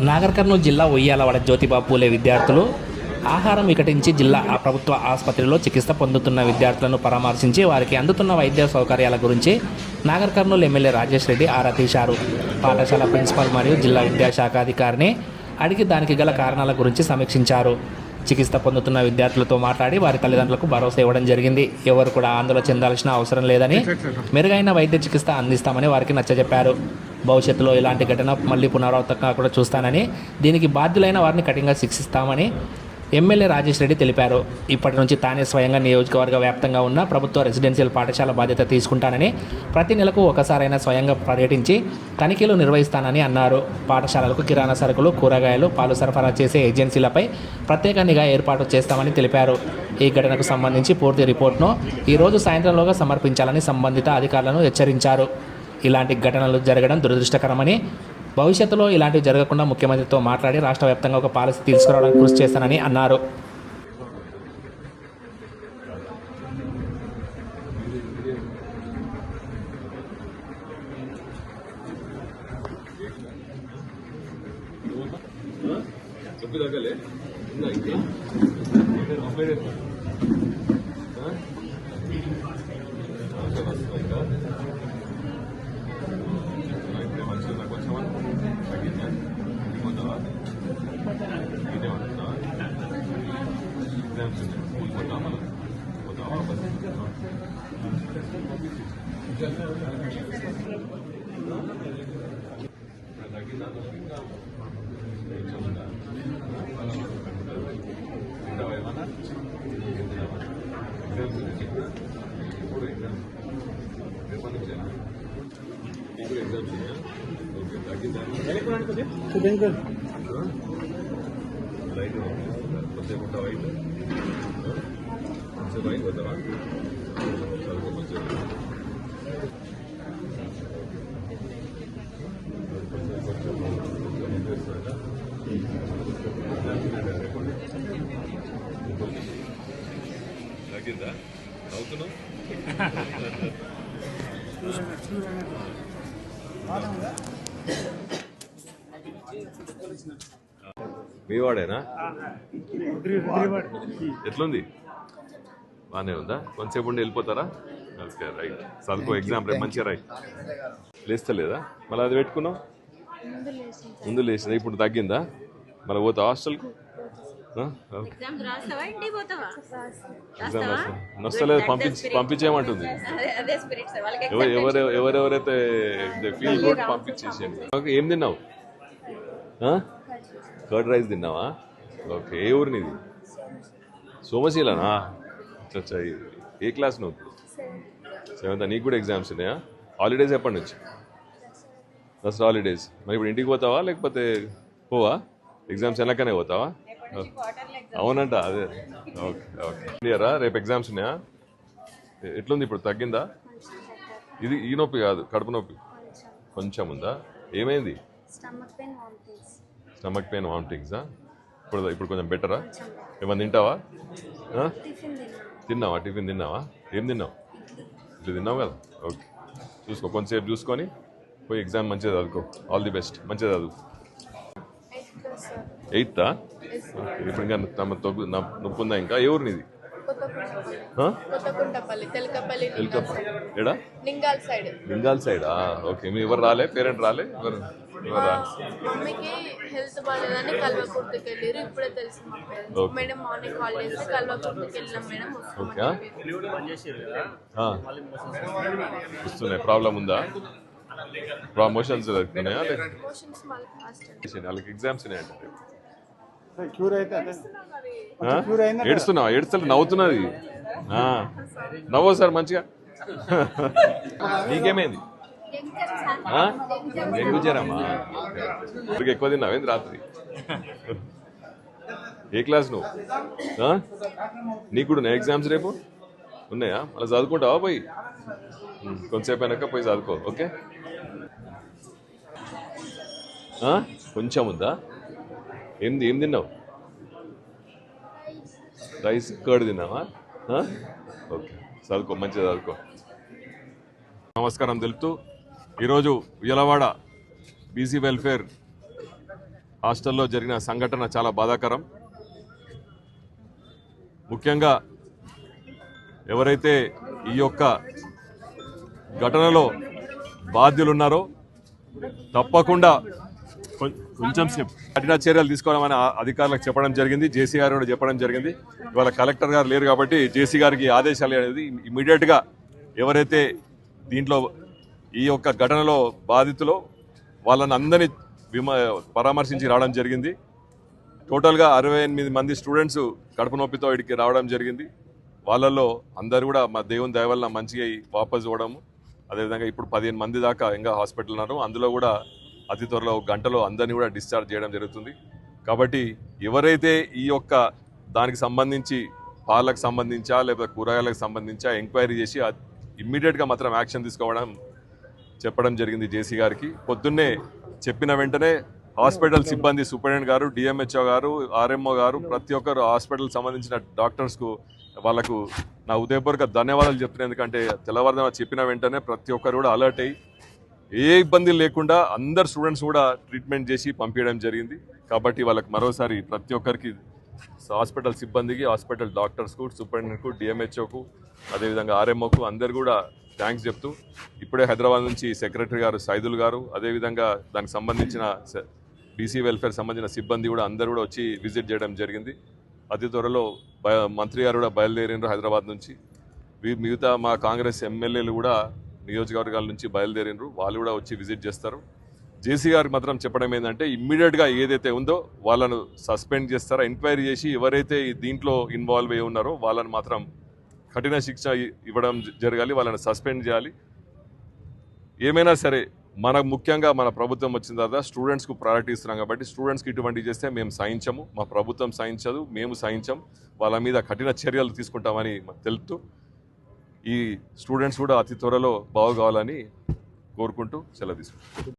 నాగర్ కర్నూలు జిల్లా ఉయ్యాలవాడ జ్యోతిబా పూలే విద్యార్థులు ఆహారం వికటించి జిల్లా ప్రభుత్వ ఆసుపత్రిలో చికిత్స పొందుతున్న విద్యార్థులను పరామర్శించి వారికి అందుతున్న వైద్య సౌకర్యాల గురించి నాగర్ కర్నూలు ఎమ్మెల్యే రాజేష్ రెడ్డి ఆరా తీశారు. పాఠశాల ప్రిన్సిపల్ మరియు జిల్లా విద్యాశాఖ అధికారిని అడిగి దానికి గల కారణాల గురించి సమీక్షించారు. చికిత్స పొందుతున్న విద్యార్థులతో మాట్లాడి వారి తల్లిదండ్రులకు భరోసా ఇవ్వడం జరిగింది. ఎవరు కూడా ఆందోళన చెందాల్సిన అవసరం లేదని మెరుగైన వైద్య చికిత్స అందిస్తామని వారికి నచ్చజెప్పారు. భవిష్యత్తులో ఇలాంటి ఘటన మళ్ళీ పునరావృతం కాకుండా చూస్తానని దీనికి బాధ్యులైన వారిని కఠినంగా శిక్షిస్తామని ఎమ్మెల్యే రాజేష్ రెడ్డి తెలిపారు. ఇప్పటి నుంచి తానే స్వయంగా నియోజకవర్గ వ్యాప్తంగా ఉన్న ప్రభుత్వ రెసిడెన్షియల్ పాఠశాల బాధ్యత తీసుకుంటానని ప్రతి నెలకు ఒకసారైనా స్వయంగా పర్యటించి తనిఖీలు నిర్వహిస్తానని అన్నారు. పాఠశాలలకు కిరాణా సరుకులు కూరగాయలు పాలు సరఫరా చేసే ఏజెన్సీలపై ప్రత్యేక నిఘా ఏర్పాటు చేస్తామని తెలిపారు. ఈ ఘటనకు సంబంధించి పూర్తి రిపోర్ట్ను ఈరోజు సాయంత్రంలోగా సమర్పించాలని సంబంధిత అధికారులను హెచ్చరించారు. ఇలాంటి ఘటనలు జరగడం దురదృష్టకరమని భవిష్యత్తులో ఇలాంటివి జరగకుండా ముఖ్యమంత్రితో మాట్లాడి రాష్ట్ర వ్యాప్తంగా ఒక పాలసీ తీసుకురావడానికి కృషి చేస్తానని అన్నారు. ఉందా కొంచెం తగ్గిందా ఇంకొంచెమా? ఇదే ఉంటుందా? ఎగ్జామ్స్ ఉన్నాయి. స్కూల్ పోతావా పోతావా బస్ తగ్గిందా నొప్పి? కొంచెం ఉందా? తింటావా ఏమన్నా? ఏం తినవా? ఎగ్జామ్స్ ఉన్నాయి. ఎప్పుడు ఎగ్జామ్స్? రేపటి నుంచేనా? ఇప్పుడు ఎగ్జామ్స్ ఉన్నాయా? ఓకే, తగ్గిందా? ఆ? లైట్ కొంచెం ఉంటావా లైట్? ఆ? కొంచెం లైట్ పోతావా? చదువుకో కొంచెం. కొంచెం కొంచెం కొంచెం ముందు వేస్తున్నారా? తగ్గిందా అవుతున్నావు మీ వాడేనా ఎట్లుంది? బాగానే ఉందా? కొంతసేపు ఉండి వెళ్ళిపోతారా? Okay right. చదువుకో ఎగ్జామ్ రేపు మంచిగా రైట్ లేస్తలేదా? మళ్ళీ అది పెట్టుకున్నావు? ముందు లేచిందా? ఇప్పుడు తగ్గిందా? మళ్ళీ పోతా హాస్టల్కు? నొస్తలేదు? పంపించి పంపించేయమంటుంది. ఎవరు ఎవరెవరైతే ఫీల్ గుడ్ పంపించేసేయండి. ఏం తిన్నావు? కర్డ్ రైస్ తిన్నావా? ఓకే ఏ ఊరు నీది? సోమశీలనా? అచ్చా ఏ క్లాస్ నువ్వు? సెవెంత్. నీకు కూడా ఎగ్జామ్స్ ఉన్నాయా? హాలిడేస్ ఎప్పటి నుంచి? దసరా హాలిడేస్. మరి ఇప్పుడు ఇంటికి పోతావా? లేకపోతే పోవా? ఎగ్జామ్స్ వెనకనే పోతావా? అవునంట అదే. Okay okay. క్లియరా? రేపు ఎగ్జామ్స్ ఉన్నాయా? ఎట్లుంది ఇప్పుడు? తగ్గిందా? ఇది ఈ నొప్పి కాదు కడుపు నొప్పి? కొంచెం ఉందా? ఏమైంది? Stomach pain vomitings. Stomach pain వామిటింగ్సా ఇప్పుడు ఇప్పుడు కొంచెం బెటరా? ఏమన్నా తింటావా? తిన్నావా? టిఫిన్ తిన్నావా? ఏం తిన్నావు? ఇట్లా తిన్నావు కదా? ఓకే. చూసుకో కొంతసేపు చూసుకొని పోయి ఎగ్జామ్ మంచిగా చదువుకో. All the best. మంచిగా చదువు. ఎయిత్ క్లాస్ సార్ ఎయితా ఓకే. ఇప్పుడు ఇంకా తమ తగ్గు నా- నొప్పి ఉందా ఇంకా? ఏ ఊరు నీది ఎడా? నింగాల్ సైడ్. ఓకే. మీ ఎవరు రాలే? పేరెంట్ రాలే? ఎవరు? ఎవరు రా మమ్మీకి హెల్త్ బాగాలేదని కల్వకుర్తికి వెళ్ళారు ఇప్పుడే తెలిసింది Okay. మేడం మార్నింగ్ కాల్ చేస్తే కల్వకుర్తికి వెళ్ళాం మేడం ఓకే. ఆ? వస్తున్నాయి. ప్రాబ్లం ఉందా? ప్రమోషన్స్ జరుగుతున్నాయా మోషన్స్ మళ్ళీ ఫాస్ట్ వాళ్ళకి ఎగ్జామ్స్ ఉన్నాయంట క్యూర్ అయితే అదే. ఆ? ఏడుస్తున్నావా? ఏడుస్తలే నవ్వుతున్నది. ఆ. నవ్వు సార్ మంచిగా. నీకేమైంది? డెంగ్యూ జ్వరమా? ఇప్పటికి ఎక్కువ తిన్నావేంది రాత్రి? ఏ క్లాస్ నువ్వు? నీకు కూడా ఎగ్జామ్స్ రేపు? ఉన్నాయా? మళ్ళీ చదువుకుంటావా పోయి? కొంతసేపు అయినాక పోయి చదువుకో ఓకే? కొంచెం ఉందా? ఏంది ఏం తిన్నావు? రైస్ కర్డ్ తిన్నావా? ఓకే చదువుకో మంచిగా చదువుకో. నమస్కారం తెలుపుతూ ఈరోజు ఉయ్యలవాడ బీసీ వెల్ఫేర్ హాస్టల్లో జరిగిన సంఘటన చాలా బాధాకరం. ముఖ్యంగా ఎవరైతే ఈ యొక్క ఘటనలో బాధ్యులు ఉన్నారో తప్పకుండా కొంచెం సేపు కఠిన చర్యలు తీసుకోవడం ఆ అధికారులకు చెప్పడం జరిగింది. జేసీ గారు కూడా చెప్పడం జరిగింది. ఇవాళ కలెక్టర్ గారు లేరు కాబట్టి జేసీ గారికి ఆదేశాలు అనేది ఇమీడియట్గా ఎవరైతే దీంట్లో ఈ యొక్క ఘటనలో బాధితులు వాళ్ళని అందరినీ విమ పరామర్శించి రావడం జరిగింది. టోటల్గా అరవై ఎనిమిది మంది స్టూడెంట్స్ కడుపు నొప్పితో ఇక్కడికి రావడం జరిగింది. వాళ్ళల్లో అందరు కూడా మా దేవుని దయ వల్ల మంచిగా వాపస్ ఇవ్వడము అదేవిధంగా ఇప్పుడు పదిహేను మంది దాకా ఇంకా హాస్పిటల్ ఉన్నారు. అందులో కూడా అతి త్వరలో గంటలో అందరినీ కూడా డిశ్చార్జ్ చేయడం జరుగుతుంది. కాబట్టి ఎవరైతే ఈ యొక్క దానికి సంబంధించి పాలకు సంబంధించా లేకపోతే కూరగాయలకు సంబంధించా ఎంక్వైరీ చేసి ఇమ్మీడియట్గా మాత్రం యాక్షన్ తీసుకోవడం చెప్పడం జరిగింది జేసీ గారికి. పొద్దున్నే చెప్పిన వెంటనే హాస్పిటల్ సిబ్బంది సూపరింటెండెంట్ గారు డిఎంహెచ్ఓ గారు ఆర్ఎంఓ గారు ప్రతి ఒక్కరు హాస్పిటల్ సంబంధించిన డాక్టర్స్కు వాళ్ళకు నా ఉదయపూర్వక ధన్యవాదాలు చెప్తున్నాను. ఎందుకంటే తెల్లవారుజామున చెప్పిన వెంటనే ప్రతి ఒక్కరు కూడా అలర్ట్ అయ్యి ఏ ఇబ్బంది లేకుండా అందరు స్టూడెంట్స్ కూడా ట్రీట్మెంట్ చేసి పంపించడం జరిగింది. కాబట్టి వాళ్ళకి మరోసారి ప్రతి ఒక్కరికి హాస్పిటల్ సిబ్బందికి హాస్పిటల్ డాక్టర్స్కు సూపరింటెండెంట్కు డిఎంహెచ్ఓకు అదేవిధంగా ఆర్ఎంఓకు అందరు కూడా థ్యాంక్స్ చెప్తూ ఇప్పుడే హైదరాబాద్ నుంచి సెక్రటరీ గారు సైదుల్ గారు అదేవిధంగా దానికి సంబంధించిన బీసీ వెల్ఫేర్ సంబంధించిన సిబ్బంది కూడా అందరు కూడా వచ్చి విజిట్ చేయడం జరిగింది. అతి త్వరలో బయ- మంత్రి గారు కూడా బయలుదేరినారు హైదరాబాద్ నుంచి. మిగతా మా కాంగ్రెస్ ఎమ్మెల్యేలు కూడా నియోజకవర్గాల నుంచి బయలుదేరిండ్రు వాళ్ళు కూడా వచ్చి విజిట్ చేస్తారు. జేసీ గారికి మాత్రం చెప్పడం ఏంటంటే ఇమ్మీడియట్గా ఏదైతే ఉందో వాళ్ళను సస్పెండ్ చేస్తారో ఎంక్వైరీ చేసి ఎవరైతే దీంట్లో ఇన్వాల్వ్ అయి ఉన్నారో వాళ్ళని మాత్రం కఠిన శిక్ష ఇవ్వడం జరగాలి వాళ్ళని సస్పెండ్ చేయాలి. ఏమైనా సరే మనకు ముఖ్యంగా మన ప్రభుత్వం వచ్చిన తర్వాత స్టూడెంట్స్కు ప్రయారిటీ ఇస్తున్నాం కాబట్టి స్టూడెంట్స్కి ఇటువంటి చేస్తే మేము సాయించము మా ప్రభుత్వం సాయించదు మేము సాయించం వాళ్ళ మీద కఠిన చర్యలు తీసుకుంటామని తెలుపుతూ ఈ స్టూడెంట్స్ కూడా అతి త్వరలో బాగు కావాలని కోరుకుంటూ సెలవు తీసుకుంటాం